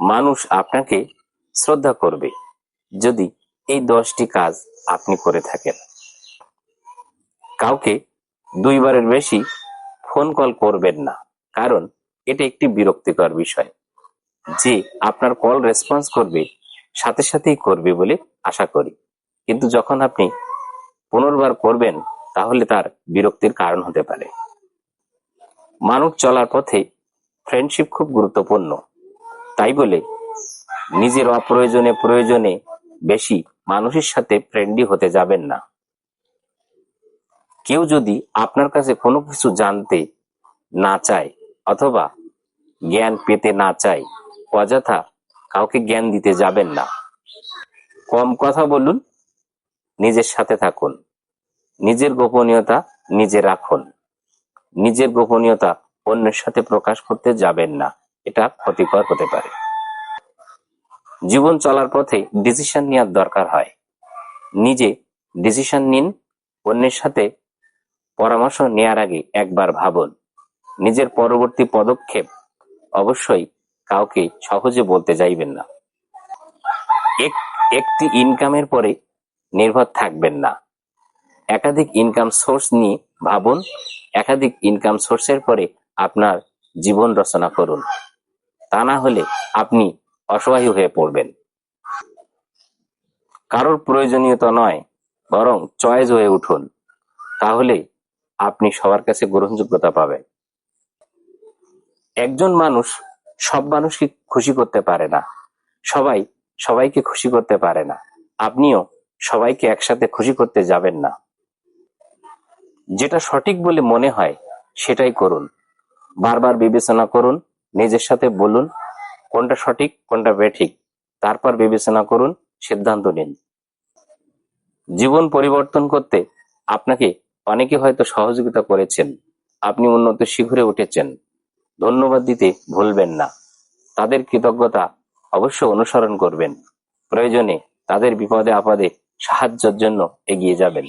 মানুষ আপনাকে শ্রদ্ধা করবে যদি এই দশটি কাজ আপনি করে থাকেন। কাউকে দুইবারের বেশি ফোন কল করবেন না, কারণ এটা একটি বিরক্তিকর বিষয়। যে আপনার কল রেসপন্স করবে, সাথে সাথেই করবে বলে আশা করি। কিন্তু যখন আপনি পুনর্বার করবেন, তাহলে তার বিরক্তির কারণ হতে পারে। মানুষ চলার পথে ফ্রেন্ডশিপ খুব গুরুত্বপূর্ণ। তাই বলে নিজের অপ্রয়োজনে প্রয়োজনে বেশি মানুষের সাথে ফ্রেন্ডলি হতে যাবেন না। কেউ যদি আপনার কাছে কোনো কিছু জানতে না চায় অথবা জ্ঞান পেতে না চায়, অযথা কাউকে জ্ঞান দিতে যাবেন না। কম কথা বলুন, নিজের সাথে থাকুন। নিজের গোপনীয়তা নিজে রাখুন। নিজের গোপনীয়তা অন্যের সাথে প্রকাশ করতে যাবেন না। এটা ক্ষতিকর হতে পারে। জীবন চলার পথে ডিসিশন নেওয়ার দরকার হয়। নিজে ডিসিশন নিন, অন্যের সাথে পরামর্শ নেয়ার আগে একবার ভাবুন। নিজের পরবর্তী পদক্ষেপ অবশ্যই কাউকে সহজে বলতে যাইবেন না। এক- একটি ইনকামের পরে নির্ভর থাকবেন না। একাধিক ইনকাম সোর্স নিয়ে ভাবুন, একাধিক ইনকাম সোর্সের পরে আপনার জীবন রচনা করুন। তা না হলে আপনি অসহায় হয়ে পড়বেন। কারোর প্রয়োজনীয়তা নয়, বরং চয়েস হয়ে উঠুন। তাহলে আপনি সবার কাছে গ্রহণযোগ্যতা পাবেন। একজন মানুষ সব মানুষকে খুশি করতে পারে না। সবাই সবাইকে খুশি করতে পারে না। আপনিও সবাইকে একসাথে খুশি করতে যাবেন না। যেটা সঠিক বলে মনে হয়, সেটাই করুন। বারবার বিবেচনা করুন, নিজের সাথে বলুন কোনটা সঠিক, কোনটা বেঠিক, তারপর বিবেচনা করুন, সিদ্ধান্ত নিন। জীবন পরিবর্তন করতে আপনাকে অনেকে হয়তো সহযোগিতা করেছেন, আপনি উন্নত শিখরে উঠেছেন। ধন্যবাদ দিতে ভুলবেন না। তাদের কৃতজ্ঞতা অবশ্য অনুসরণ করবেন। প্রয়োজনে তাদের বিপদে আপদে সাহায্যের জন্য এগিয়ে যাবেন।